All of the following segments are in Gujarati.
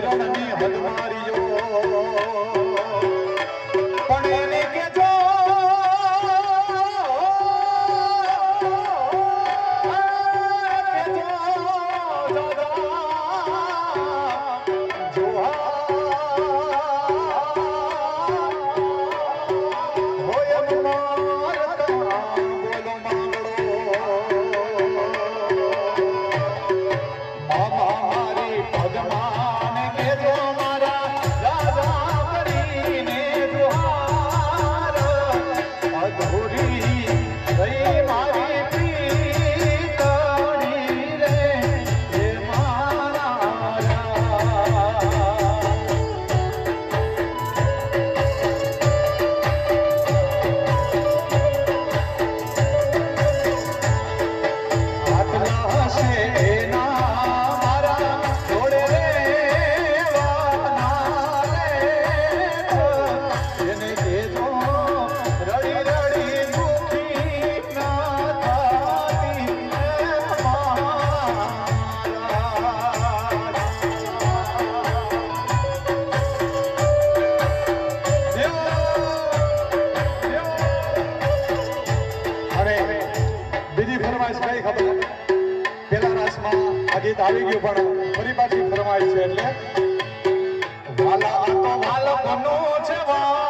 રણની હદમારીઓ આ ગીત આવી ગયું, પણ ફરી પાછી ફરમાય છે એટલે વાલા તો વાલા છે વાલા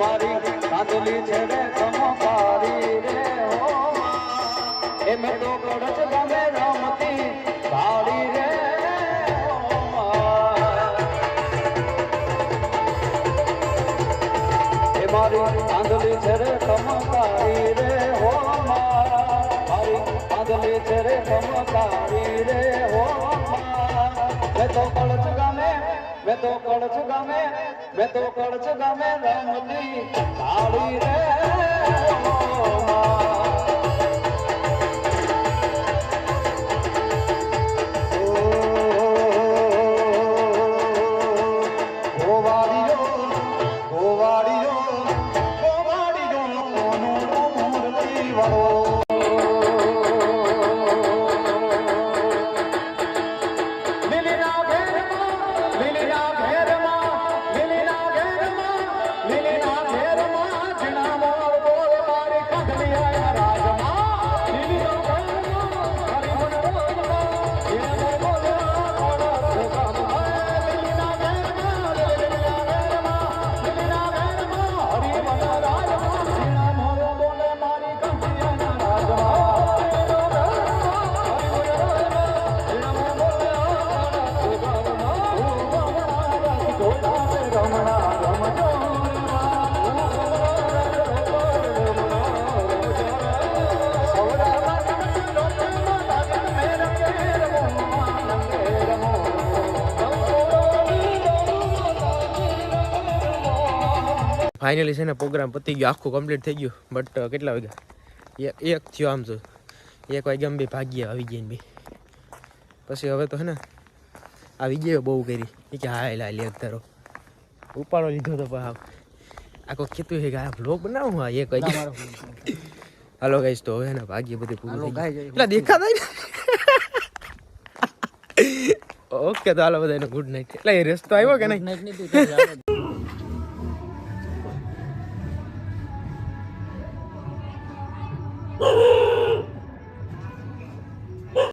આંધલી છે રે સમપારી રે હો માં. એ મેં તો કડચ ગમે રમતી ભાડી રે મારી કાંદલી છે રે સમપારી રે હો. મારી કાંદલી છે રે સમપારી રે હો માં. તો કડચ ગમે, મેં તો કડચ ગમે મેં તો કડચ ગમે રમતી ભાડી રે ફાઇનલી છે ને પ્રોગ્રામ પતી ગયો. આખું કમ્પ્લીટ થઈ ગયું. બટ કેટલા વાગ્યા? એક થયો આમ તો. એક વાગ્યા બી ભાગ્યા આવી ગયા ને બે. પછી હવે તો હે ને આવી ગયો બહુ કરી. એ કે હા લા લે તારો ઉપાડો લીધો તો ભાવ. આખો કીધું છે કે આ બ્લોગ બનાવું? હા એક વાગ્યા હાલો ગાઈસ તો હવે ને ભાગ્ય બધું પૂરું એટલે દેખાતા ને ઓકે તો હાલો બધાને ગુડ નાઇટ એટલે એ રસ્તો આવ્યો કે નહીં?